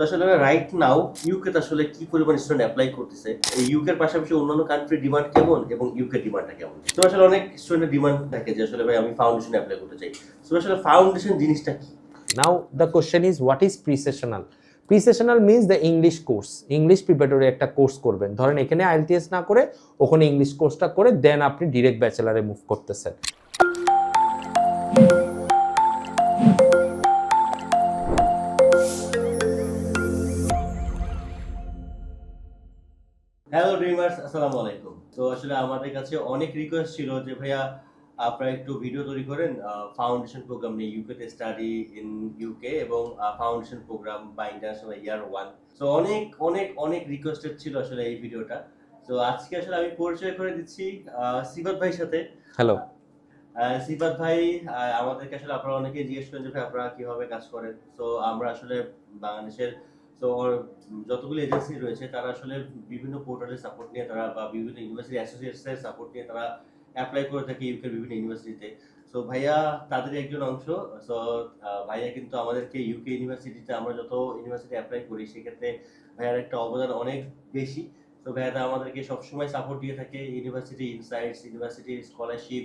তো আসলে right now UK আসলে কি পরিমাণ স্টুডেন্ট অ্যাপ্লাই করতেছে? এই ইউকের পাশাপাশি অন্যান্য কান্ট্রির ডিমান্ড কেমন এবং ইউকে ডিমান্ডটা কেমন? তো আসলে অনেক স্টুডেন্টের ডিমান্ড থাকে যে আসলে, ভাই, আমি ফাউন্ডেশন অ্যাপ্লাই করতে চাই। তো আসলে ফাউন্ডেশন জিনিসটা কি? Now, the question is, what is pre-sessional? Pre-sessional means the English course. English preparatory একটা কোর্স করবেন। ধরেন এখানে আইএলটিএস না করে, ওখানে ইংলিশ কোর্সটা করে দেন আপনি ডিরেক্ট ব্যাচেলারে মুভ করতেছেন। ড্রিমার্স আসসালামু আলাইকুম। তো আসলে আমাদের কাছে অনেক রিকোয়েস্ট ছিল যে ভাইয়া আপনারা একটু ভিডিও তৈরি করেন ফাউন্ডেশন প্রোগ্রাম নিয়ে ইউকে তে স্টাডি ইন ইউকে এবং ফাউন্ডেশন প্রোগ্রাম বা ইন্টারন্যাশনাল ইয়ার ওয়ান তো অনেক অনেক অনেক রিকোয়েস্টেড ছিল আসলে এই ভিডিওটা তো আজকে আসলে আমি পরিচয় করে দিচ্ছি সিফাত ভাইয়ের সাথে। হ্যালো সিফাত ভাই আমাদেরকে আসলে আপনারা অনেকে জিজ্ঞেস করেন যে ভাই আপনারা কীভাবে কাজ করেন? তো আমরা আসলে বাংলাদেশের তো যতগুলো এজেন্সি রয়েছে, তারা আসলে বিভিন্ন পোর্টালের সাপোর্ট নিয়ে তারা বা বিভিন্ন ইউনিভার্সিটি অ্যাসোসিয়েটসের সাপোর্ট নিয়ে তারা অ্যাপ্লাই করে থাকে ইউকের বিভিন্ন ইউনিভার্সিটিতে সো ভাইয়া তাদের একজন অংশ। সো ভাইয়া কিন্তু আমাদেরকে ইউকে ইউনিভার্সিটিতে আমরা যত ইউনিভার্সিটি অ্যাপ্লাই করি, সেক্ষেত্রে ভাইয়ার একটা অবদান অনেক বেশি। তো ভাইয়ারা আমাদেরকে সবসময় সাপোর্ট দিয়ে থাকে ইউনিভার্সিটি ইনসাইটস ইউনিভার্সিটি স্কলারশিপ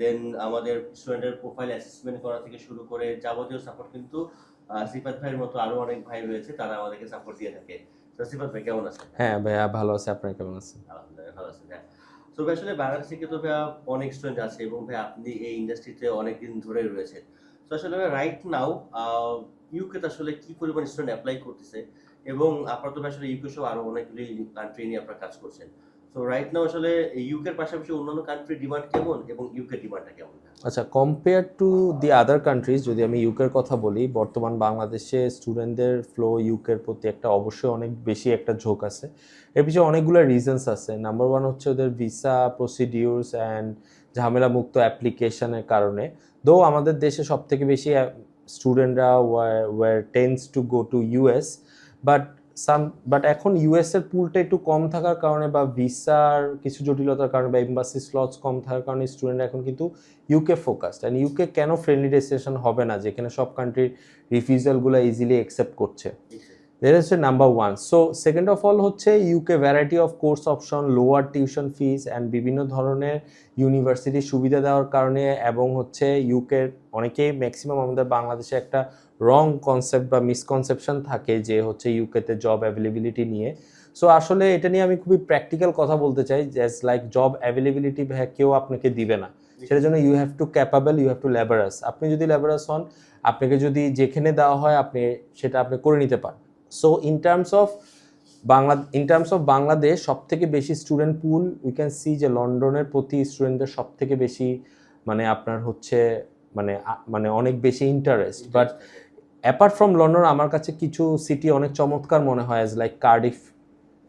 দেন আমাদের স্টুডেন্টের প্রোফাইল অ্যাসেসমেন্ট করা থেকে শুরু করে যাবতীয় সাপোর্ট কিন্তু সিফাত ভাইয়ের মতো আরও অনেক ভাই রয়েছে তারা আমাদেরকে সাপোর্ট দিয়ে থাকে। তো সিফাত ভাই কেমন আছেন? হ্যাঁ ভাইয়া ভালো আছে। আপনার কেমন আছেন? আলহামদুলিল্লাহ ভালো আছেন হ্যাঁ তো আসলে বাংলাদেশ থেকে তো ভাইয়া অনেক স্টুডেন্ট আছে এবং ভাই আপনি এই ইন্ডাস্ট্রিতে অনেক দিন ধরে রয়েছেন। তো আসলে রাইট নাও ইউকে তে আসলে কি পরিমাণ স্টুডেন্ট অ্যাপ্লাই করতেছে এবং আপনার তো ভাই আসলে ইউকে সহ আরও অনেকগুলি কান্ট্রি নিয়ে আপনারা কাজ করছেন। তো রাইট নাও আসলে ইউকের পাশাপাশি অন্যান্য কান্ট্রির ডিমান্ড কেমন এবং ইউকে ডিমান্ডটা কেমন? আচ্ছা compare to the other countries যদি আমি ইউকের কথা বলি, বর্তমান বাংলাদেশে স্টুডেন্টদের ফ্লো ইউকের প্রতি একটা অবশ্যই অনেক বেশি একটা ঝোঁক আছে। এর পিছনে অনেকগুলো রিজনস আছে। নাম্বার ওয়ান হচ্ছে ওদের ভিসা প্রসিডিউরস অ্যান্ড ঝামেলা মুক্ত অ্যাপ্লিকেশনের কারণে। দো আমাদের দেশে সব থেকে বেশি স্টুডেন্টরা were tends to go to US but some but এখন ইউএস এর পুলটা একটু কম থাকার কারণে বা ভিসার কিছু জটিলতার কারণে বা এম্বাসি স্লটস কম থাকার কারণে স্টুডেন্ট এখন কিন্তু ইউকে ফোকাসড অ্যান্ড ইউকে কেন ফ্রেন্ডলি ডেস্টিনেশন হবে না, যেখানে সব কান্ট্রির রিফিউজালগুলো ইজিলি অ্যাকসেপ্ট করছে? দ্যাট হচ্ছে number one so second of all হচ্ছে UK variety of course option lower tuition fees and বিভিন্ন ধরনের ইউনিভার্সিটি সুবিধা দেওয়ার কারণে এবং হচ্ছে ইউকের অনেকেই ম্যাক্সিমাম আমাদের বাংলাদেশে একটা রং কনসেপ্ট বা মিসকনসেপশন থাকে যে হচ্ছে ইউকেতে জব অ্যাভেলেবিলিটি নিয়ে। সো আসলে এটা নিয়ে আমি খুবই প্র্যাকটিক্যাল কথা বলতে চাই জাস্ট লাইক জব অ্যাভেলেবিলিটি কেউ আপনাকে দিবে না। সেটার জন্য you have to capable you have to laborious আপনি যদি ল্যাবারাস হন, আপনাকে যদি যেখানে দেওয়া হয়, আপনি সেটা আপনি করে নিতে পারেন। So in terms of Bangla in terms of Bangladesh সব থেকে বেশি student pool we can see যে লন্ডনের প্রতি স্টুডেন্টদের সব থেকে বেশি মানে আপনার হচ্ছে মানে মানে অনেক বেশি interest but apart from London আমার কাছে কিছু সিটি অনেক চমৎকার মনে হয় as like Cardiff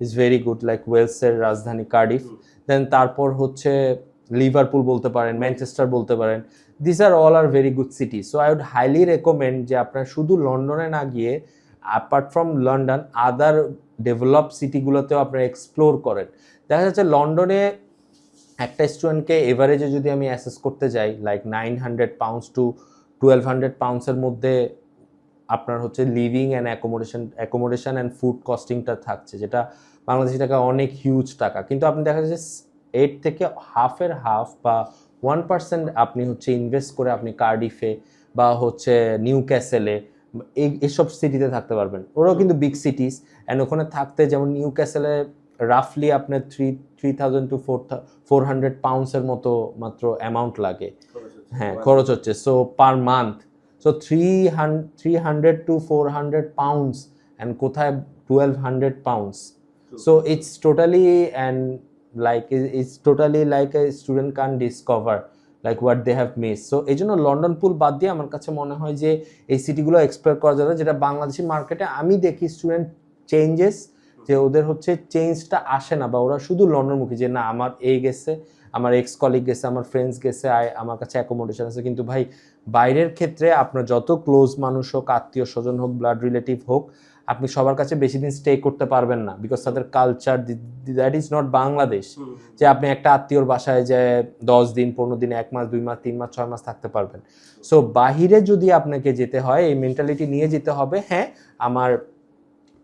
is very good like ওয়েলসের রাজধানী কার্ডিফ দেন তারপর হচ্ছে লিভারপুল বলতে পারেন ম্যানচেস্টার বলতে পারেন this are all are very good city so I would highly recommend যে আপনার শুধু লন্ডনে না গিয়ে apart from London other develop সিটিগুলোতেও আপনারা এক্সপ্লোর করেন। দেখা যাচ্ছে লন্ডনে একটা স্টুডেন্টকে এভারেজে যদি আমি অ্যাসেস করতে যাই like nine hundred pounds to twelve hundred পাউন্ডসের মধ্যে আপনার হচ্ছে living and accommodation accommodation and food কস্টিংটা থাকছে যেটা বাংলাদেশি টাকা অনেক হিউজ টাকা। কিন্তু আপনি দেখা যাচ্ছে এইট থেকে হাফের হাফ বা ওয়ান পার্সেন্ট আপনি হচ্ছে ইনভেস্ট করে আপনি কার্ডিফে বা হচ্ছে নিউ ক্যাসেলে এই এসব সিটিতে থাকতে পারবেন। ওরাও কিন্তু বিগ সিটিস অ্যান্ড ওখানে থাকতে যেমন নিউ ক্যাসেলে রাফলি আপনার three three thousand to four four hundred পাউন্ডসের মতো মাত্র অ্যামাউন্ট লাগে। হ্যাঁ খরচ হচ্ছে। So per month so three three hundred to four hundred pounds and কোথায় twelve hundred pounds so it's totally and like it's totally like a student can discover like what they have miss so এই জন্য London পুল বাদ দিয়ে আমার কাছে মনে হয় যে এই সিটিগুলো এক্সপ্লোর করা যাবে যেটা বাংলাদেশি মার্কেটে আমি দেখি স্টুডেন্ট চেঞ্জেস যে ওদের হচ্ছে চেঞ্জটা আসে না বা ওরা শুধু লন্ডনমুখী যে না আমার এই গেছে আমার এক্স কলিগ গেছে আমার ফ্রেন্ডস গেছে আয় আমার কাছে অ্যাকোমোডেশন আছে। কিন্তু ভাই বাইরের ক্ষেত্রে আপনার যত ক্লোজ মানুষ হোক আত্মীয় স্বজন হোক ব্লাড রিলেটিভ হোক আপনি সবার কাছে বেশি দিন স্টে করতে পারবেন না। বিকজ তাদের culture that is not Bangladesh যে আপনি একটা আত্মীয়র বাসায় যে দশ দিন পনেরো দিন এক মাস দুই মাস তিন মাস ছয় মাস থাকতে পারবেন। সো বাহিরে যদি আপনাকে যেতে হয় এই মেন্টালিটি নিয়ে যেতে হবে হ্যাঁ আমার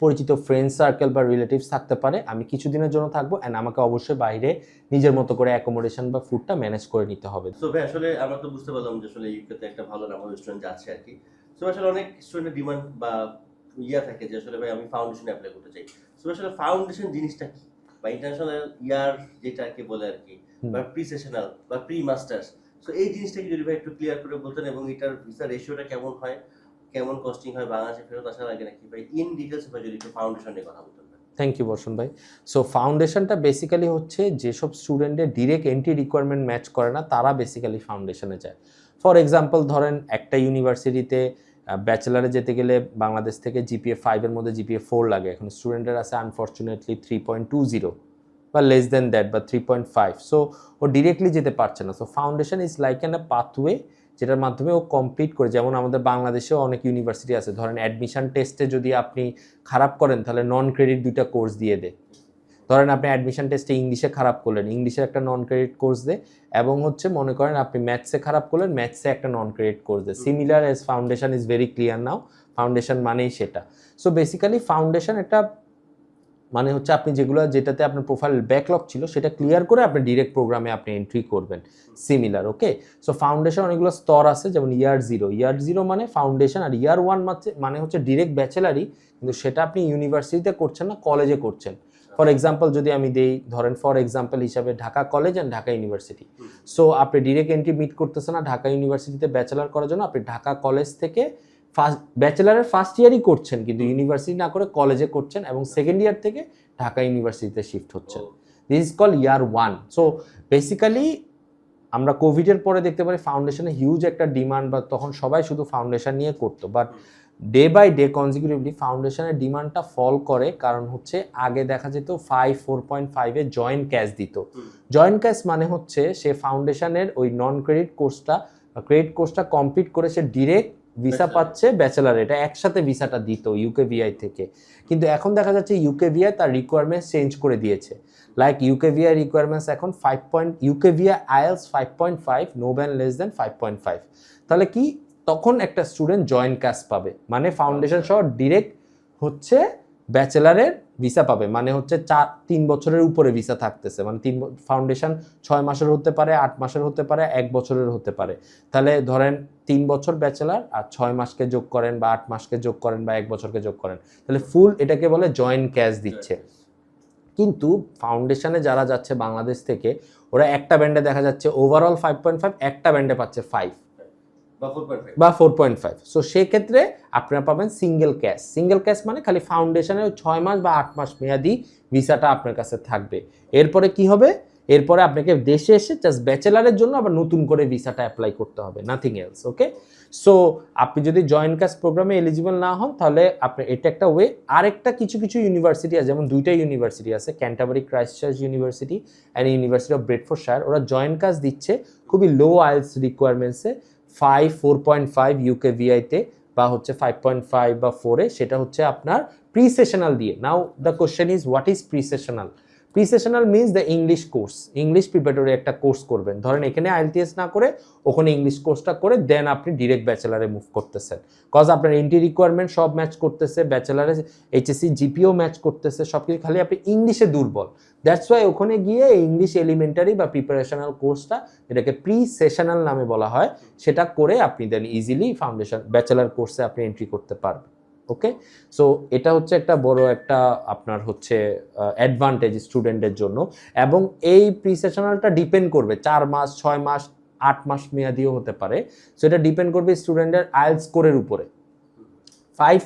পরিচিত ফ্রেন্ড সার্কেল বা রিলেটিভস থাকতে পারে। আমি কিছুদিনের জন্য থাকব অ্যান্ড আমাকে অবশ্যই বাইরে নিজের মতো করে অ্যাকোমোডেশন বা ফুডটা ম্যানেজ করে নিতে হবে। তো ভাই আসলে আমরা তো বুঝতে পারলাম যে আসলে ইউকেতে একটা ভালো নাম্বার স্টুডেন্ট যাচ্ছে আর কি। তো আসলে অনেক স্টুডেন্টের ডিমান্ড বা ইয়া থাকে যে আসলে ভাই আমি ফাউন্ডেশন অ্যাপ্লাই করতে চাই। তো আসলে ফাউন্ডেশন জিনিসটা কি? বা ইন্টারন্যাশনাল ইয়ার যেটাকে বলে আর কি বা প্রি সেশনাল বা প্রি মাস্টার্স তো এই জিনিসটা কি যদি ভাই একটু ক্লিয়ার করে বলতেন এবং এটার ভিসা রেশিওটা কেমন হয়? কেমন কস্টিং হয় বাংলাদেশে ফেরত আসা লাগে নাকি? ভাই ইন ডিটেলস ভাই, যদি একটু ফাউন্ডেশন নিয়ে কথা বলতেন থ্যাংক ইউ বর্ষণ ভাই। সো ফাউন্ডেশনটা বেসিক্যালি হচ্ছে যেসব স্টুডেন্টের ডিরেক্ট এন্ট্রি রিকোয়ারমেন্ট ম্যাচ করে না, তারা বেসিক্যালি ফাউন্ডেশনে যায়। ফর এক্সাম্পল ধরেন একটা ইউনিভার্সিটিতে ব্যাচেলারে যেতে গেলে বাংলাদেশ থেকে জিপিএ ফাইভের মধ্যে জিপিএ ফোর লাগে। এখন স্টুডেন্টের আছে unfortunately three point two zero বা লেস দেন দ্যাট বা থ্রি পয়েন্ট ফাইভ সো ও ডিরেক্টলি যেতে পারছে না। So foundation is like an a pathway যেটার মাধ্যমে ও কমপ্লিট করে, যেমন আমাদের বাংলাদেশেও অনেক ইউনিভার্সিটি আছে। ধরেন অ্যাডমিশন টেস্টে যদি আপনি খারাপ করেন, তাহলে নন ক্রেডিট দুইটা কোর্স দিয়ে দেয় ধরেন আপনি অ্যাডমিশন টেস্টে ইংলিশে খারাপ করলেন ইংলিশের একটা নন ক্রেডিট কোর্স দে, এবং হচ্ছে মনে করেন আপনি ম্যাথসে খারাপ করলেন ম্যাথসে একটা non credit course they. Similar as foundation is very clear now foundation মানেই সেটা। সো বেসিক্যালি ফাউন্ডেশন একটা মানে হচ্ছে আপনি যেগুলো যেটাতে আপনার প্রোফাইল ব্যাকলগ ছিল সেটা ক্লিয়ার করে আপনি ডিরেক্ট প্রোগ্রামে আপনি এন্ট্রি করবেন। সিমিলার ওকে সো ফাউন্ডেশন অনেকগুলো স্তর আছে যেমন ইয়ার জিরো ইয়ার জিরো মানে ফাউন্ডেশন আর ইয়ার ওয়ান মানে হচ্ছে ডিরেক্ট ব্যাচেলারই কিন্তু সেটা আপনি ইউনিভার্সিটিতে করছেন না কলেজে করছেন। ফর এক্সাম্পল যদি আমি দেই ধরেন ফর এক্সাম্পল হিসাবে Dhaka college and Dhaka university so আপনি ডিরেক্ট এন্ট্রি মিট করতেছেন না ঢাকা ইউনিভার্সিটিতে ব্যাচেলার করার জন্য আপনি ঢাকা কলেজ থেকে ফার্স্ট ব্যাচেলারের ফার্স্ট ইয়ারই করছেন কিন্তু ইউনিভার্সিটি না করে কলেজে করছেন এবং সেকেন্ড ইয়ার থেকে ঢাকা ইউনিভার্সিটিতে শিফট হচ্ছেন। This is call year one so basically আমরা কোভিডের পরে দেখতে পারি ফাউন্ডেশনে হিউজ একটা ডিমান্ড বা তখন সবাই শুধু ফাউন্ডেশন নিয়ে করতো। But day by day consecutively ফাউন্ডেশনের ডিমান্ডটা ফল করে কারণ হচ্ছে আগে দেখা যেত ফাইভ ফোর পয়েন্ট ফাইভে জয়েন্ট ক্যাশ দিত। জয়েন্ট ক্যাশ মানে হচ্ছে সে ফাউন্ডেশনের ওই নন ক্রেডিট কোর্সটা ক্রেডিট কোর্সটা কমপ্লিট করে সে ডিরেক্ট ভিসা পাচ্ছে ব্যাচেলার এটা একসাথে ভিসাটা দিত ইউকে ভিআই থেকে। কিন্তু এখন দেখা যাচ্ছে ইউকে ভিআই তার রিকোয়ারমেন্টস চেঞ্জ করে দিয়েছে। লাইক ইউকে ভিআই রিকোয়ারমেন্টস এখন five point UK VI IELTS five point five no band less than five point five তাহলে কি? তখন একটা স্টুডেন্ট জয়েন্ট ক্যাশ পাবে। মানে ফাউন্ডেশন সহ ডিরেক্ট হচ্ছে ব্যাচেলারের ভিসা পাবে। মানে হচ্ছে চার, তিন বছরের উপরে ভিসা থাকতেছে। মানে তিন ফাউন্ডেশন ছয় মাসের হতে পারে, আট মাসের হতে পারে, এক বছরের হতে পারে। তাহলে ধরেন তিন বছর ব্যাচেলার আর ছয় মাসকে যোগ করেন বা আট মাসকে যোগ করেন বা এক বছরকে যোগ করেন। তাহলে ফুল এটাকে বলে জয়েন্ট ক্যাশ দিচ্ছে। কিন্তু ফাউন্ডেশনে যারা যাচ্ছে বাংলাদেশ থেকে, ওরা একটা ব্যান্ডে দেখা যাচ্ছে ওভারঅল ফাইভ পয়েন্ট ফাইভ একটা ব্যান্ডে পাচ্ছে ফাইভ বা ফোর পয়েন্ট ফাইভ সো সেক্ষেত্রে আপনারা পাবেন সিঙ্গেল ক্যাশ সিঙ্গেল ক্যাশ মানে খালি ফাউন্ডেশনের ছয় মাস বা আট মাস মেয়াদি ভিসাটা আপনার কাছে থাকবে। এরপরে কি হবে? এরপরে আপনাকে দেশে এসে জাস্ট ব্যাচেলারের জন্য আবার নতুন করে ভিসাটা অ্যাপ্লাই করতে হবে নাথিং এলস ওকে সো আপনি যদি জয়েন্ট ক্যাশ প্রোগ্রামে এলিজিবল না হন, তাহলে আপনি, এটা একটা ওয়ে আরেকটা কিছু কিছু ইউনিভার্সিটি আছে, যেমন দুইটা ইউনিভার্সিটি আছে Canterbury Christ Church university and university of Bedfordshire ওরা জয়েন্ট ক্যাশ দিচ্ছে খুবই low IELTS রিকোয়ারমেন্টসে five four point five UK ভিআইতে বা হচ্ছে ফাইভ পয়েন্ট ফাইভ বা ফোরে সেটা হচ্ছে আপনার প্রিসেশনাল দিয়ে। Now the question is what is pre sessional pre sessional means the English course English preparatory একটা কোর্স করবেন। ধরেন এখানে আইএলটিএস না করে, ওখানে ইংলিশ কোর্সটা করে দেন আপনি ডিরেক্ট ব্যাচেলারে মুভ করতেছেন। কজ আপনার এন্ট্রি রিকোয়ারমেন্ট সব ম্যাচ করতেছে ব্যাচেলারে এইচএসসি জিপিও ম্যাচ করতেছে সব কিছু খালি আপনি ইংলিশে দুর্বল। দ্যাটস ওয়াই ওখানে গিয়ে ইংলিশ এলিমেন্টারি বা প্রিপারেশনাল কোর্সটা যেটাকে প্রি সেশনাল নামে বলা হয়, সেটা করে আপনি দেন ইজিলি ফাউন্ডেশন ব্যাচেলার কোর্সে আপনি এন্ট্রি করতে পারবেন। ওকে? সো এটা হচ্ছে একটা বড় একটা আপনার হচ্ছে অ্যাডভান্টেজ স্টুডেন্টের জন্য। এবং এই প্রি সেশনালটা ডিপেন্ড করবে, চার মাস, ছয় মাস, আট মাস মেয়াদিও হতে পারে। সো এটা ডিপেন্ড করবে স্টুডেন্টের আইএলস স্কোরের উপরে। Five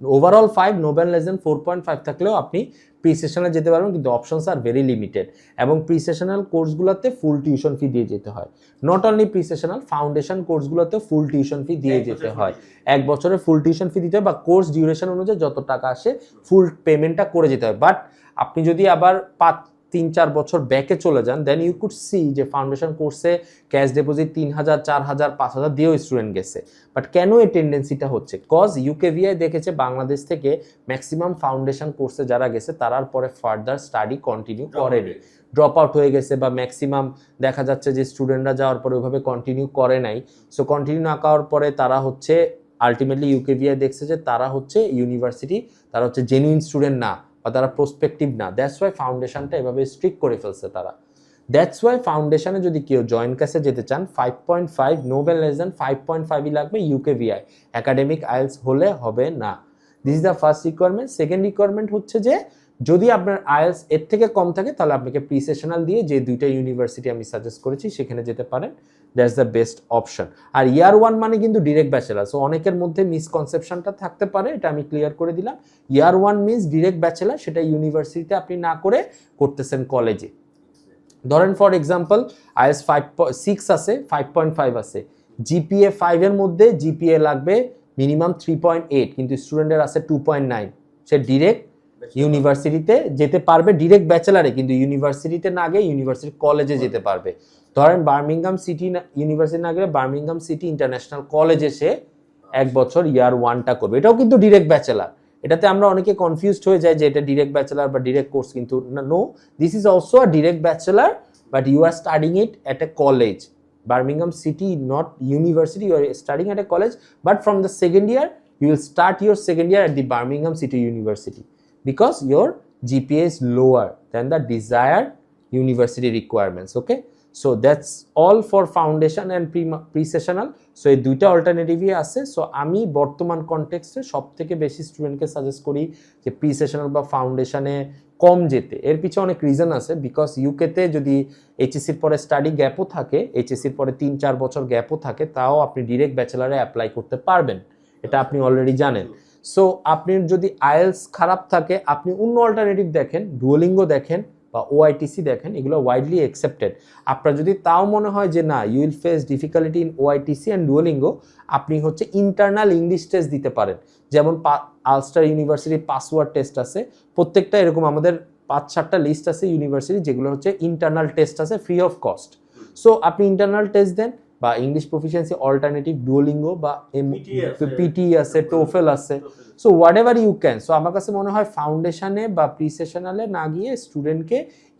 overall five no band less than four point five থাকলেও আপনি প্রি সেশনে যেতে পারবেন কিন্তু অপশনস আর ভেরি লিমিটেড এবং প্রি সেশনাল কোর্সগুলোতে ফুল টিউশন ফি দিয়ে যেতে হয়। Not only pre sessional foundation কোর্সগুলোতে full tuition fee দিয়ে যেতে হয়। এক বছরে ফুল টিউশন ফি দিতে হয় বা কোর্স ডিউরেশন অনুযায়ী যত টাকা আসে ফুল পেমেন্টটা করে যেতে হয়। বাট আপনি যদি আবার পাঁচ তিন চার বছর ব্যাকে চলে যান দেন ইউ কুড সি যে ফাউন্ডেশন কোর্সে ক্যাশ ডিপোজিট তিন হাজার চার হাজার পাঁচ হাজার দিয়েও স্টুডেন্ট গেছে। বাট কেন এই টেন্ডেন্সিটা হচ্ছে? কজ ইউকেভিআই দেখেছে বাংলাদেশ থেকে ম্যাক্সিমাম ফাউন্ডেশন কোর্সে যারা গেছে তারার পরে ফার্দার স্টাডি কন্টিনিউ করেনি। ড্রপ আউট হয়ে গেছে বা ম্যাক্সিমাম দেখা যাচ্ছে যে স্টুডেন্টরা যাওয়ার পরে ওইভাবে কন্টিনিউ করে নাই। সো কন্টিনিউ না করার পরে তারা হচ্ছে আলটিমেটলি ইউকেভিআই দেখছে যে তারা হচ্ছে ইউনিভার্সিটি তারা হচ্ছে জেনুইন স্টুডেন্ট না। বা তারা প্রসপেক্টিভ না। দ্যাটস ওয়াই ফাউন্ডেশনটা এভাবে স্ট্রিক্ট করে ফেলছে তারা। দ্যাটস ওয়াই ফাউন্ডেশনে যদি কেউ জয়েন্ট ক্যাসে যেতে চান five point five no band less than five point ফাইভই লাগবে ইউকেভিআই একাডেমিক আইলস হলে হবে না। This is the first requirement second requirement হচ্ছে যে, যদি আপনার আইএলস এর থেকে কম থাকে, তাহলে আপনাকে প্রি সেশনাল দিয়ে যে দুইটা ইউনিভার্সিটি আমি সাজেস্ট করেছি, সেখানে যেতে পারেন। দ্যাটস দ্য বেস্ট অপশন আর ইয়ার ওয়ান মানে কিন্তু ডিরেক্ট ব্যাচেলার সো অনেকের মধ্যে মিসকনসেপশনটা থাকতে পারে, এটা আমি ক্লিয়ার করে দিলাম। Year one means direct bachelor সেটা ইউনিভার্সিটিতে আপনি না করে করতেছেন কলেজে ধরেন ফর এক্সাম্পল আইএস ফাইভ সিক্স আছে ফাইভ পয়েন্ট ফাইভ আছে। জিপিএ ফাইভের মধ্যে জিপিএ লাগবে মিনিমাম থ্রি পয়েন্ট এইট কিন্তু স্টুডেন্টের আছে টু পয়েন্ট নাইন সে ডিরেক্ট ইউনিভার্সিটিতে যেতে পারবে ডিরেক্ট ব্যাচেলারে কিন্তু ইউনিভার্সিটিতে না গিয়ে ইউনিভার্সিটি কলেজে যেতে পারবে। ধরেন বার্মিংহাম সিটি ইউনিভার্সিটি না গেলে বার্মিংহাম সিটি ইন্টারন্যাশনাল কলেজে সে এক বছর ইয়ার ওয়ানটা করবে। এটাও কিন্তু ডিরেক্ট ব্যাচেলার এটাতে আমরা অনেকে কনফিউজড হয়ে যায় যে এটা ডিরেক্ট ব্যাচেলার বা ডিরেক্ট কোর্স কিন্তু no this is also a direct bachelor but you are studying it at a college Birmingham city not university you are studying at a college, but from the second year you will start your second year at the Birmingham City University. Because your GPA is lower than the desired university requirements. Okay, so that's all for foundation and pre pre-sessional. So এই দুইটা অল্টারনেটিভই আছে so আমি বর্তমান কনটেক্সটে সব থেকে বেশি স্টুডেন্টকে suggest করি যে প্রি সেশনাল বা ফাউন্ডেশনে কম যেতে এর পিছনে অনেক রিজন আছে বিকজ ইউকেতে যদি এইচএসির পরে স্টাডি গ্যাপও থাকে এইচএসির পরে তিন চার বছর গ্যাপও থাকে তাও আপনি ডিরেক্ট ব্যাচেলারে অ্যাপ্লাই করতে পারবেন এটা আপনি অলরেডি জানেন সো আপনি যদি আইএলস খারাপ থাকে, আপনি অন্য অল্টারনেটিভ দেখেন ডুয়োলিঙ্গো দেখেন বা ওআইটিসি দেখেন, এগুলো ওয়াইডলি অ্যাকসেপ্টেড আপনার যদি তাও মনে হয় যে না you will face difficulty in OIETC and Duolingo আপনি হচ্ছে ইন্টারনাল ইংলিশ টেস্ট দিতে পারেন। যেমন আলস্টার ইউনিভার্সিটির পাসওয়ার্ড টেস্ট আছে, প্রত্যেকটা এরকম আমাদের পাঁচ সাতটা লিস্ট আছে ইউনিভার্সিটি যেগুলো হচ্ছে ইন্টারনাল টেস্ট আছে ফ্রি অফ কস্ট সো আপনি ইন্টারনাল টেস্ট দেন বা ইংলিশ প্রফিসিয়েন্সি অল্টারনেটিভ ডুয়োলিঙ্গো বা পিটি আছে টোফেল আছে so whatever you can so আমার কাছে মনে হয় ফাউন্ডেশনে বা প্রি সেশনালে না গিয়ে স্টুডেন্টকে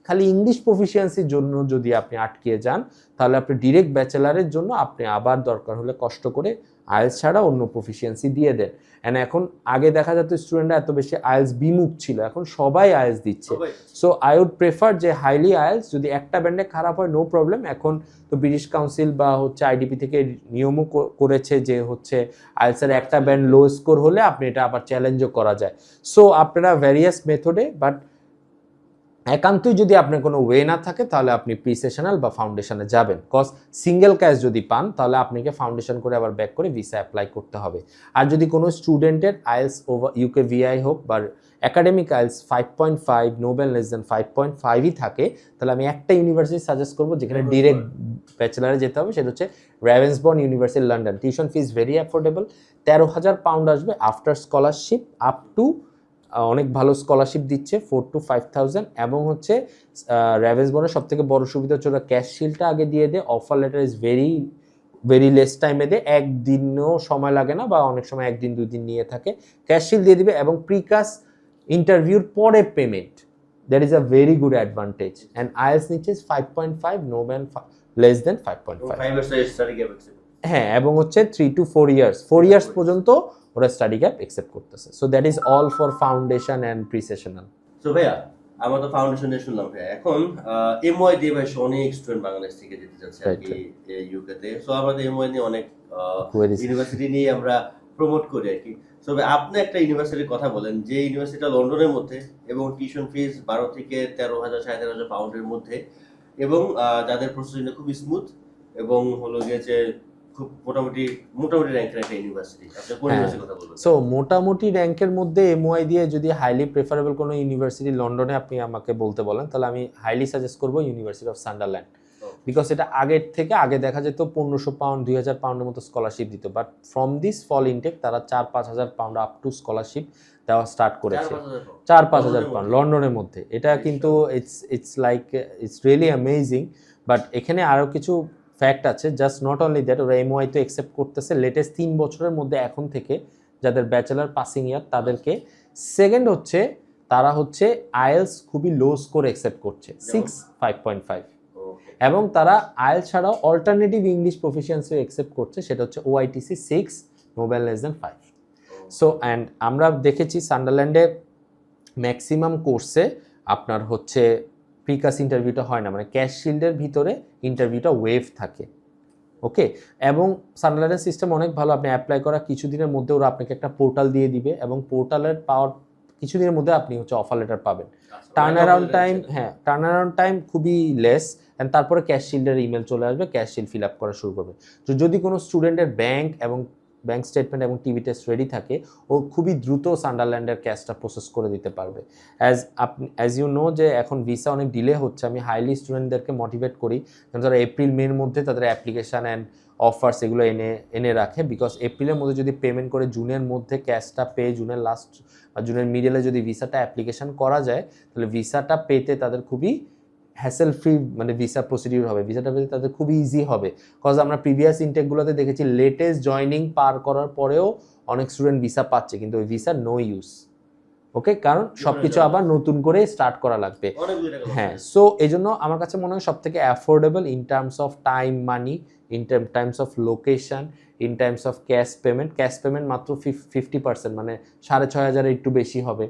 খালি ইংলিশ প্রফিসিয়েন্সির জন্য যদি আপনি আটকিয়ে যান তাহলে আপনি ডিরেক্ট ব্যাচেলারের জন্য আপনি আবার দরকার হলে কষ্ট করে আইএলস ছাড়া অন্য প্রফিসিয়েন্সি দিয়ে দেন অ্যান্ড এখন আগে দেখা যেত স্টুডেন্টরা এত বেশি আইএলস বিমুখ ছিল এখন সবাই আইএলস দিচ্ছে। সো আই উড প্রেফার যে হাইলি আইএলস যদি একটা ব্যান্ডে খারাপ হয় নো প্রবলেম এখন তো ব্রিটিশ কাউন্সিল বা হচ্ছে আইডিপি থেকে নিয়মও করেছে যে হচ্ছে আয়েলসের একটা ব্যান্ড লো স্কোর হলে আপনি এটা আবার চ্যালেঞ্জও করা যায়। সো আপনারা ভ্যারিয়াস মেথডে বাট একান্তই যদি আপনার কোনো ওয়ে না থাকে তাহলে আপনি প্রি সেশনাল বা ফাউন্ডেশনে যাবেন। কজ সিঙ্গেল ক্যাশ যদি পান তাহলে আপনাকে ফাউন্ডেশন করে আবার ব্যাক করে ভিসা অ্যাপ্লাই করতে হবে। আর যদি কোনো স্টুডেন্টের আইএলস ওভার ইউকে ভিআই হোক বা academic IELTS five point five no band less than five point ফাইভই থাকে তাহলে আমি একটা ইউনিভার্সিটি সাজেস্ট করব যেখানে ডিরেক্ট ব্যাচেলারে যেতে হবে সেটা হচ্ছে Ravensbourne university London tuition fees very affordable তেরো হাজার পাউন্ড আসবে আফটার স্কলারশিপ আপ টু অনেক ভালো স্কলারশিপ দিচ্ছে ফোর টু ফাইভ থাউজেন্ড এবং হচ্ছে র্যাভেন্সবর্নের সব থেকে বড় সুবিধা হচ্ছে ওরা ক্যাশ শিলটা আগে দিয়ে দেয় offer letter is very very less টাইমে দেয় একদিনও সময় লাগে না বা অনেক সময় একদিন দুই দিন নিয়ে থাকে ক্যাশ শিল দিয়ে দিবে এবং প্রিকাস ইন্টারভিউর পরে payment that is a very good advantage and is নিচ্ছে five point five no man less than five point five হ্যাঁ এবং হচ্ছে three to four years four years পর্যন্ত ওরা স্টাডি গ্যাপ একসেপ্ট করতেছে। So that is all for foundation and pre sessional তো ভাইয়া আমরা তো ফাউন্ডেশন নিয়ে শুনলাম ভাইয়া। এখন এমওয়াই দিয়ে ভাই অনেক স্টুডেন্ট বাংলাদেশ থেকে যেতে যাচ্ছে আর কি ইউকেতে সো আমাদের এমওয়াই নিয়ে অনেক ইউনিভার্সিটি নিয়ে আমরা প্রমোট করি আর কি। তবে আপনি একটা ইউনিভার্সিটির কথা বলেন যে ইউনিভার্সিটিটা লন্ডনের মধ্যে এবং টিউশন ফিস বারো থেকে তেরো হাজার সাড়ে তেরো হাজার পাউন্ডের মধ্যে এবং যাদের প্রসেসিংটা খুব স্মুথ এবং হলো গিয়ে যে খুব মোটামুটি মোটামুটি র্যাঙ্কের একটা ইউনিভার্সিটি আপনি কোন। ইউনিভার্সিটির কথা বলবেন? সো মোটামুটি র্যাঙ্কের মধ্যে এমওআই দিয়ে যদি হাইলি প্রেফারেবল কোনো ইউনিভার্সিটি লন্ডনে আপনি আমাকে বলতে বলেন তাহলে আমি হাইলি সাজেস্ট করব ইউনিভার্সিটি অফ সান্ডারল্যান্ড বিকজ এটা আগের থেকে আগে দেখা যেত পনেরোশো পাউন্ড দুই হাজার পাউন্ডের মতো স্কলারশিপ দিত। But from this fall intake তারা চার পাঁচ হাজার পাউন্ড আপ টু স্কলারশিপ দেওয়া স্টার্ট করেছে। চার পাঁচ হাজার পাউন্ড লন্ডনের মধ্যে? এটা কিন্তু it's it's like it's really amazing but এখানে আরও কিছু ফ্যাক্ট আছে জাস্ট নট অনলি দ্যাট ওরা এমওআই তো অ্যাকসেপ্ট করতেছে লেটেস্ট তিন বছরের মধ্যে এখন থেকে যাদের ব্যাচেলার পাসিং ইয়ার তাদেরকে সেকেন্ড হচ্ছে তারা হচ্ছে আইএলস খুবই লো স্কোর অ্যাকসেপ্ট করছে সিক্স ফাইভ পয়েন্ট ফাইভ এবং তারা আয়েল ছাড়াও অল্টারনেটিভ ইংলিশ প্রফিসিয়েন্সি অ্যাকসেপ্ট করছে সেটা হচ্ছে OIETC six no band balance than five so and আমরা দেখেছি সান্ডারল্যান্ডে ম্যাক্সিমাম কোর্সে আপনার হচ্ছে প্রিকাস ইন্টারভিউটা হয় না মানে ক্যাশ শিল্ডের ভিতরে ইন্টারভিউটা ওয়েভ থাকে ওকে এবং সানলাইনের সিস্টেম অনেক ভালো আপনি অ্যাপ্লাই করা কিছুদিনের মধ্যে ওরা আপনাকে একটা পোর্টাল দিয়ে দিবে এবং পোর্টালের পাওয়ার কিছুদিনের মধ্যে আপনি হচ্ছে অফার লেটার পাবেন। টার্ন অ্যারাউন্ড টাইম হ্যাঁ টার্ন অ্যারাউন্ড টাইম খুবই লেস অ্যান্ড তারপরে ক্যাশ শিল্ডের ইমেল চলে আসবে ক্যাশ শিল্ড ফিল আপ করা শুরু করবে। তো যদি কোনো স্টুডেন্টের ব্যাংক এবং ব্যাংক স্টেটমেন্ট এবং টিভি টেস্ট রেডি থাকে, ও খুবই দ্রুত সান্ডারল্যান্ডের ক্যাশটা প্রসেস করে দিতে পারবে। অ্যাজ আপনি অ্যাজ ইউ নো যে এখন ভিসা অনেক ডিলে হচ্ছে, আমি হাইলি স্টুডেন্টদেরকে মোটিভেট করি যেন তারা এপ্রিল মের মধ্যে তাদের অ্যাপ্লিকেশান অ্যান্ড অফার্স এগুলো এনে এনে রাখে বিকজ এপ্রিলের মধ্যে যদি পেমেন্ট করে জুনের মধ্যে ক্যাশটা পেয়ে জুনের লাস্ট বা জুনের মিডলে যদি ভিসাটা অ্যাপ্লিকেশন করা যায়, তাহলে ভিসাটা পেতে তাদের খুবই হ্যাসেল ফ্রি মানে ভিসা প্রসিডিউর হবে। ভিসাটা পেতে তাদের খুবই ইজি হবে। কজ আমরা প্রিভিয়াস ইনটেকগুলোতে দেখেছি লেটেস্ট জয়নিং পার করার পরেও অনেক স্টুডেন্ট ভিসা পাচ্ছে কিন্তু ওই ভিসা নো ইউজ ওকে কারণ সব কিছু আবার নতুন করে স্টার্ট করা লাগবে। হ্যাঁ সো এই জন্য আমার কাছে মনে হয় সব থেকে affordable in terms of time money in terms of location in times of cash payment cash payment মাত্র ফিফটি পার্সেন্ট মানে সাড়ে ছয় হাজারের একটু বেশি হবে।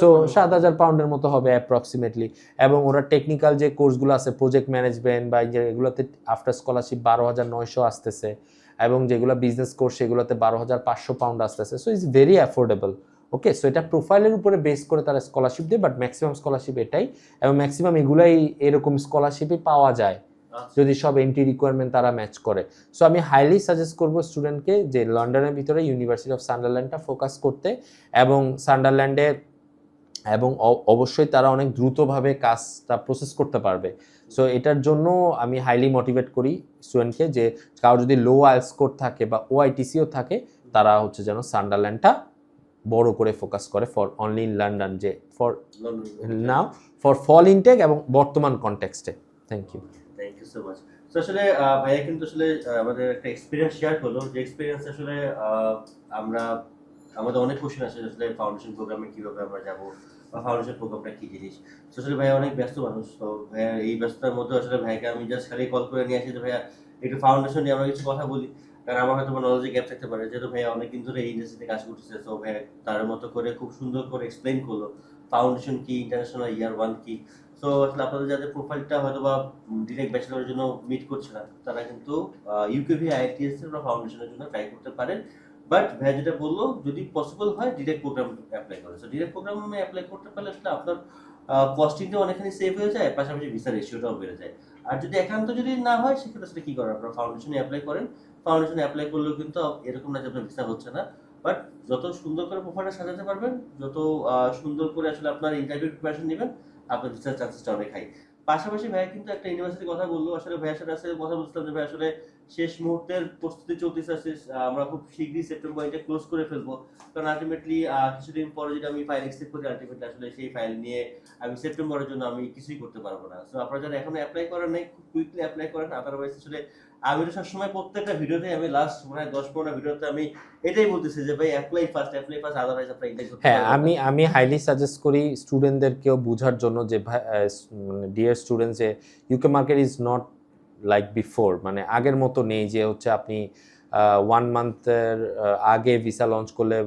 সো সাত হাজার পাউন্ডের মতো হবে অ্যাপ্রক্সিমেটলি এবং ওরা টেকনিক্যাল যে কোর্সগুলো আছে প্রজেক্ট ম্যানেজমেন্ট বা এগুলোতে আফটার স্কলারশিপ বারো হাজার নয়শো আসতেছে এবং যেগুলো বিজনেস কোর্স সেগুলোতে বারো হাজার পাঁচশো পাউন্ড আসতেছে। So it's very affordable okay so এটা প্রোফাইলের উপরে বেস করে তারা স্কলারশিপ দেয় বাট ম্যাক্সিমাম স্কলারশিপ এটাই। এবং ম্যাক্সিমাম এগুলাই এরকম স্কলারশিপই পাওয়া যায়। যদি সব এন্ট্রি রিকোয়ারমেন্ট তারা ম্যাচ করে। সো আমি হাইলি সাজেস্ট করব স্টুডেন্টকে যে লন্ডনের ভিতরে ইউনিভার্সিটি অফ সান্ডারল্যান্ডটা ফোকাস করতে এবং সান্ডারল্যান্ডে এবং অবশ্যই তারা অনেক দ্রুতভাবে কাজটা প্রসেস করতে পারবে। সো এটার জন্য আমি হাইলি মোটিভেট করি স্টুডেন্টকে যে কারও যদি লো আইল স্কোর থাকে বা ওআইটিসিও থাকে তারা হচ্ছে যেন সান্ডারল্যান্ডটা বড় করে ফোকাস করে ফর অনলি ইন লন্ডন যে for now for fall intake এবং বর্তমান কনটেক্সটে thank you you so much তো আসলে ভাইয়া কিন্তু আসলে আমাদের একটা এক্সপিরিয়েন্স শেয়ার করল। যে এক্সপিরিয়েন্স আসলে আমরা, আমাদের অনেক কোশ্চেন আছে আসলে ফাউন্ডেশন প্রোগ্রামে কীভাবে আমরা যাব বা ফাউন্ডেশন প্রোগ্রামটা কি জিনিস। তো আসলে ভাইয়া অনেক ব্যস্ত মানুষ, তো ভাইয়া এই ব্যস্ততার মধ্যে আসলে ভাইকে আমি জাস্ট খালি কল করে নিয়ে আসি যে, ভাইয়া, একটু ফাউন্ডেশন নিয়ে আমরা কিছু কথা বলি। কারণ আমার হয়তো নলেজে গ্যাপ থাকতে পারে। যেহেতু ভাইয়া অনেকদিন ধরে এই ইন্ডাস্ট্রিতে কাজ করতেছে, তো ভাইয়া তার মতো করে খুব সুন্দর করে এক্সপ্লেন করল। ফাউন্ডেশন কি ইন্টারন্যাশনাল ইয়ার ওয়ান কি? তো আসলে আপনাদের যাদের প্রোফাইলটা হয়তো বা ডিরেক্ট ব্যাচেলরের জন্য মিট করছে না, তারা কিন্তু ইউকেভি আইটিএস এর বা ফাউন্ডেশনের জন্য ট্রাই করতে পারেন। বাট ভাই যেটা বলল, যদি পসিবল হয় ডিরেক্ট প্রোগ্রাম অ্যাপ্লাই করে সো ডিরেক্ট প্রোগ্রামে অ্যাপ্লাই করতে পারলে আসলে আপনার কস্টিংটা অনেকখানি সেভ হয়ে যায়, পাশাপাশি ভিসা রেশিওটাও বেড়ে যায়। আর যদি একান্ত যদি না হয়, সেক্ষেত্রে আসলে কি করেন আপনারা? ফাউন্ডেশনে অ্যাপ্লাই করেন। ফাউন্ডেশনে অ্যাপ্লাই করলেও কিন্তু এরকম না যে আপনার ভিসা হচ্ছে না। বাট যত সুন্দর করে প্রোফাইলটা সাজাতে পারবেন, যত সুন্দর করে আসলে আপনার ইন্টারভিউ প্রিপারেশন নেবেন আপনার ভিসার চান্সেসটা অনেক হাই পাশাপাশি ভাই কিন্তু একটা ইউনিভার্সিটির কথা বলল, আসলে ভাইয়ের সাথে আসলে কথা বলছিলাম যে ভাই আসলে শেষ মুহূর্তের প্রস্তুতি চলতেছে আমরা খুব শীঘ্রই সেপ্টেম্বর এটা ক্লোজ করে ফেলব। কারণ আলটিমেটলি কিছুদিন পরে যদি আমি ফাইল এক্সেপ্ট করি আলটিমেটলি আসলে সেই ফাইল নিয়ে আমি সেপ্টেম্বরের জন্য আমি কিছুই করতে পারব না। সো আপনারা যারা এখনও অ্যাপ্লাই করেন নাই, খুব কুইকলি অ্যাপ্লাই করেন আদারওয়াইজ আসলে আমি তো সবসময় প্রত্যেকটা ভিডিওতে আমি লাস্ট মনে হয় দশ পনেরো ভিডিওতে আমি এটাই বলতেছি যে ভাই apply first apply first otherwise আপনারা ইন্টার করতে হ্যাঁ আমি আমি হাইলি সাজেস্ট করি স্টুডেন্টদেরকেও বোঝার জন্য যে ডিয়ার স্টুডেন্টস যে UK market is not like before মানে আগের মতো নেই যে হচ্ছে আপনি ওয়ান মান্থের আগে ভিসা লঞ্চ করলে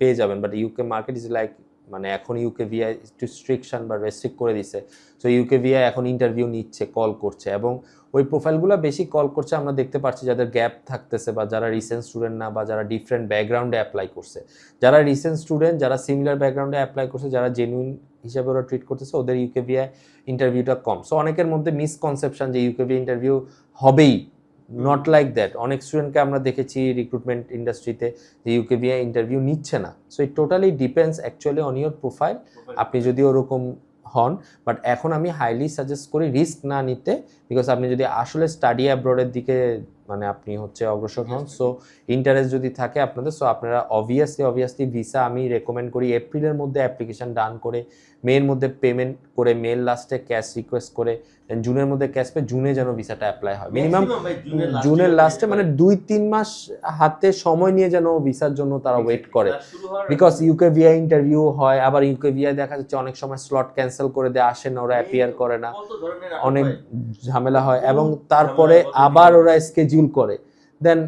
পেয়ে যাবেন but UK market is like মানে এখন ইউকে ভিআই একটু স্ট্রিকশন বা রেস্ট্রিক্ট করে দিছে। সো ইউকে ভিআই এখন ইন্টারভিউ নিচ্ছে কল করছে এবং ওই প্রোফাইলগুলো বেশি কল করছে, আমরা দেখতে পাচ্ছি যাদের গ্যাপ থাকতেছে বা যারা রিসেন্ট স্টুডেন্ট না বা যারা ডিফারেন্ট ব্যাকগ্রাউন্ডে অ্যাপ্লাই করছে। যারা রিসেন্ট স্টুডেন্ট যারা সিমিলার ব্যাকগ্রাউন্ডে অ্যাপ্লাই করছে, যারা জেনুইন হিসাবে ওরা ট্রিট করতেছে, ওদের ইউকেভিআই ইন্টারভিউটা কম। সো অনেকের মধ্যে মিসকনসেপশন যে ইউকে ইউকেভি ইন্টারভিউ হবেই। নট লাইক দ্যাট অনেক স্টুডেন্টকে আমরা দেখেছি রিক্রুটমেন্ট ইন্ডাস্ট্রিতে যে ইউকেভিআই ইন্টারভিউ নিচ্ছে না। So it totally depends actually on your profile আপনি যদি ওরকম হন বাট এখন আমি হাইলি সাজেস্ট করি রিস্ক না নিতে বিকজ আপনি যদি আসলে স্টাডি অ্যাব্রডের দিকে মানে আপনি হচ্ছে অগ্রসর হন সো ইন্টারেস্ট যদি থাকে আপনাদের সো আপনারা অবভিয়াসলি অবভিয়াসলি ভিসা আমি রেকমেন্ড করি এপ্রিলের মধ্যে অ্যাপ্লিকেশন ডান করে মের মধ্যে পেমেন্ট করে মেল লাস্টে ক্যাশ রিকোয়েস্ট করে জুনের মধ্যে ক্যাশ পে জুনে যেন ভিসাটা অ্যাপ্লাই হয়। মিনিমাম জুনের লাস্টে মানে দুই তিন মাস হাতে সময় নিয়ে যেন ভিসার জন্য তারা ওয়েট করে। বিকজ ইউকে ভিআই ইন্টারভিউ হয় আবার ইউকে ভিআই দেখা যাচ্ছে অনেক সময় স্লট ক্যান্সেল করে দেয় আসে না ওরা অ্যাপিয়ার করে না। অনেক ঝামেলা হয় এবং তারপরে আবার ওরা স্কেডিউল করে। দেন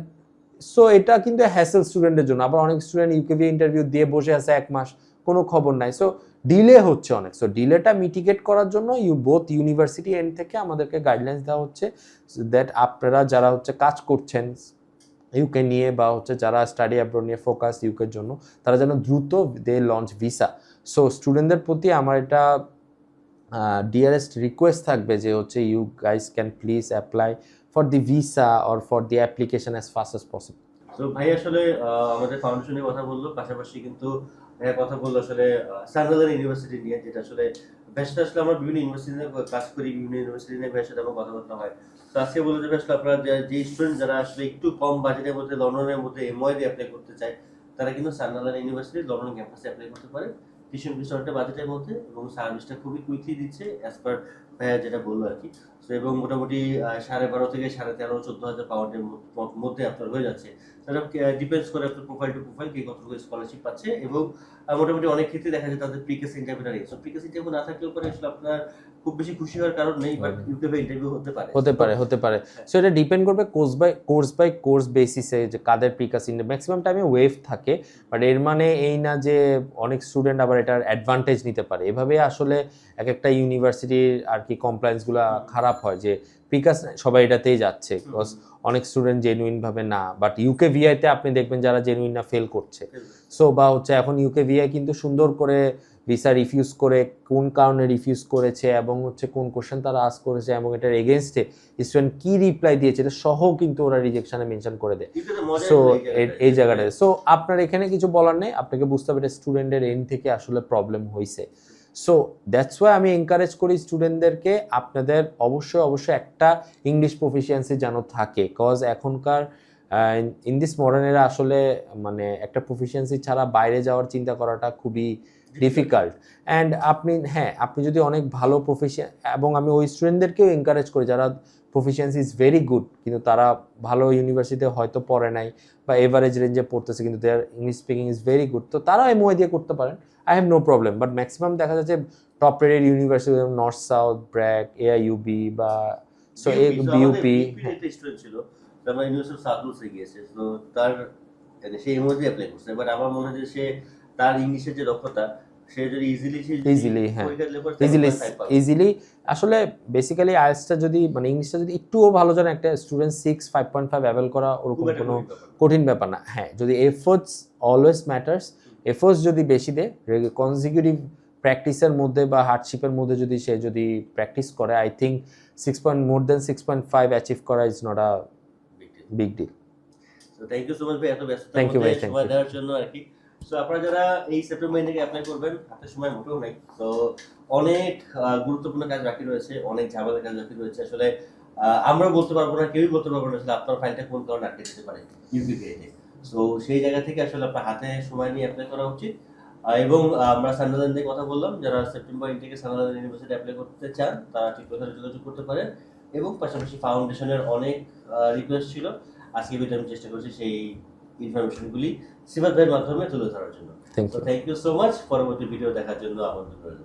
সো এটা কিন্তু হ্যাসেল স্টুডেন্টের জন্য। আবার অনেক স্টুডেন্ট ইউকেভি ইন্টারভিউ দিয়ে বসে আছে এক মাস কোনো খবর নাই। সো ডিলে হচ্ছে অনেক। সো ডিলেটা মিটিগেট করার জন্য ইউ বোথ ইউনিভার্সিটি এন্ড থেকে আমাদেরকে গাইডলাইন্স দেওয়া হচ্ছে দ্যাট আপনারা যারা হচ্ছে কাজ করছেন ইউকে নিয়ে বা হচ্ছে যারা স্টাডি অ্যাব্রোড নিয়ে ফোকাস ইউকের জন্য, তারা যেন দ্রুত দে লঞ্চ ভিসা সো স্টুডেন্টদের প্রতি আমার এটা ডিয়ারেস্ট রিকোয়েস্ট থাকবে যে হচ্ছে you guys can please apply for the visa or for the application as fast as possible তো ভাই আসলে আমাদের ফাউন্ডেশনের কথা বলল, পাশাপাশি কিন্তু ভাইয়া কথা বলল আসলে সানদালান ইউনিভার্সিটি নিয়ে, যেটা আসলে ব্যস্ত আসলে আমরা বিভিন্ন ইউনিভার্সিটি কাজ করি, বিভিন্ন ইউনিভার্সিটি নিয়ে ভাইয়ের সাথে আমার কথাবার্তা হয়। তো আজকে বলল যে আসলে আপনারা যে- স্টুডেন্ট যারা আসলে একটু কম বাজেটের মধ্যে লন্ডনের মধ্যে এমওয়াই দিয়ে অ্যাপ্লাই করতে চায়, তারা কিন্তু সানদালান ইউনিভার্সিটি লন্ডন ক্যাম্পাসে অ্যাপ্লাই করতে পারে। টিউশন ফিস অনেকটা বাজেটের মধ্যে এবং সার্ভিসটা খুবই কুইকলি দিচ্ছে অ্যাজ পার ভাইয়া যেটা বলল আর কি। তো এবং মোটামুটি সাড়ে বারো থেকে সাড়ে তেরো চোদ্দ হাজার পাউন্ডের মধ্যে- আপনার হয়ে যাচ্ছে। সেটা ডিপেন্ডস করে আপনার প্রোফাইল টু প্রোফাইল কে কতটুকু স্কলারশিপ পাচ্ছে এবং মোটামুটি অনেক ক্ষেত্রে দেখা যায় তাদের প্রিকেস ইন্টারভিউটা নেই সো প্রিকেস ইন্টারভিউ না থাকলেও পরে আসলে আপনার খুব বেশি খুশি হওয়ার কারণ নেই বাট ইউটিউবে ইন্টারভিউ হতে পারে। হতে পারে হতে পারে। সো এটা ডিপেন্ড করবে course by course by course বেসিসে যে কাদের প্রিকাস ইন্ডে ম্যাক্সিমাম টাইমে ওয়েভ থাকে বাট এর মানে এই না যে অনেক স্টুডেন্ট আবার এটার অ্যাডভান্টেজ নিতে পারে। এভাবে আসলে এক একটা ইউনিভার্সিটির আর কি কমপ্লায়েন্সগুলো খারাপ হয় যে প্রিকাস সবাই এটাতেই যাচ্ছে। বিকজ অনেক স্টুডেন্ট জেনুইন ভাবে না বাট ইউকে ভিআইতে আপনি দেখবেন যারা জেনুইন না ফেল করছে। সো বা হচ্ছে এখন ইউকে ভিআই কিন্তু সুন্দর করে ভিসা রিফিউজ করে কোন কারণে রিফিউজ করেছে এবং হচ্ছে কোন কোশ্চেন তারা আস করেছে এবং এটার এগেনস্টে স্টুডেন্ট কি রিপ্লাই দিয়েছে এটা সহ কিন্তু ওরা রিজেকশনে মেনশন করে দেয়। সো এই এই জায়গাটায়। সো আপনার এখানে কিছু বলার নেই? আপনাকে বুঝতে হবে এটা স্টুডেন্টের এন্ড থেকে আসলে প্রবলেম হয়েছে সো দ্যাটস ওয়াই আমি এনকারেজ করি স্টুডেন্টদেরকে আপনাদের অবশ্যই অবশ্যই একটা ইংলিশ প্রফিসিয়েন্সি যেন থাকে। কজ এখনকার ইন দিস মডার্ন এরা আসলে মানে একটা প্রফিসিয়েন্সি ছাড়া বাইরে যাওয়ার চিন্তা করাটা খুবই ডিফিকাল্ট অ্যান্ড আপনি হ্যাঁ আপনি যদি অনেক ভালো প্রফেশন এবং আমি ওই স্টুডেন্টদেরকেও এনকারেজ করি যারা প্রফিসিয়েন্সি ইজ ভেরি গুড কিন্তু তারা ভালো ইউনিভার্সিটিতে হয়তো পড়ে নাই বা এভারেজ রেঞ্জে পড়তেছে, কিন্তু their English speaking is very good তো তারাও এমওয়াই দিয়ে করতে পারেন। I have no problem but maximum দেখা যাচ্ছে top rated university North South BRAC AIUB বা সো এ বিউপি ছিল তো আমরা ইউনিভার্সিটি সাদুসে গিয়েছে তো তার মানে সে ইমোজি অ্যাপ্লাই করছে বাট আমার মনে হয় যে সে তার ইংলিশের যে দক্ষতা সে যদি ইজিলি হ্যাঁ। ইজিলি ইজিলি আসলে বেসিক্যালি আইএলসটা যদি মানে ইংলিশটা যদি একটুও ভালো জানে একটা student six five point five avail করা ওরকম কোনো। কঠিন ব্যাপার না হ্যাঁ যদি এফোর্টস অলওয়েজ ম্যাটার্স এফোর্টস যদি বেশি দেয় কনজিকিউটিভ প্র্যাকটিসের মধ্যে বা হার্ডশিপের মধ্যে যদি সে যদি প্র্যাকটিস করে I think six point more than six point five achieve করা is not a big deal thank you so much ভাই এত ব্যস্ত থ্যাংক ইউ ভাই, সময় দেওয়ার জন্য আর কি। সো আপনারা যারা এই সেপ্টেম্বর থেকে অ্যাপ্লাই করবেন হাতে সময় মোটেও নাই। তো অনেক গুরুত্বপূর্ণ কাজ বাকি রয়েছে অনেক ঝামেলার কাজ বাকি রয়েছে। আসলে আমরা বলতে পারব না কেউই বলতে পারব না আসলে আপনার ফাইলটা কোন কারণে আটকে যেতে পারে ইউপিপিআইতে সো সেই জায়গা থেকে আসলে আপনার হাতে সময় নিয়ে অ্যাপ্লাই করা উচিত। এবং আমরা সান্দালান দিয়ে কথা বললাম। যারা সেপ্টেম্বর ইনটেকে সান্দালান ইউনিভার্সিটি অ্যাপ্লাই করতে চান তারা ঠিক কথা যোগাযোগ করতে পারেন। এবং পাশাপাশি ফাউন্ডেশনের অনেক রিকোয়েস্ট ছিল। আজকে ভিডিও আমি চেষ্টা করছি সেই ইনফরমেশনগুলি সিবাত ভাইয়ের মাধ্যমে তুলে ধরার জন্য। থ্যাংক তো you thank you so much পরবর্তী ভিডিও দেখার জন্য আমন্ত্রণ রইল।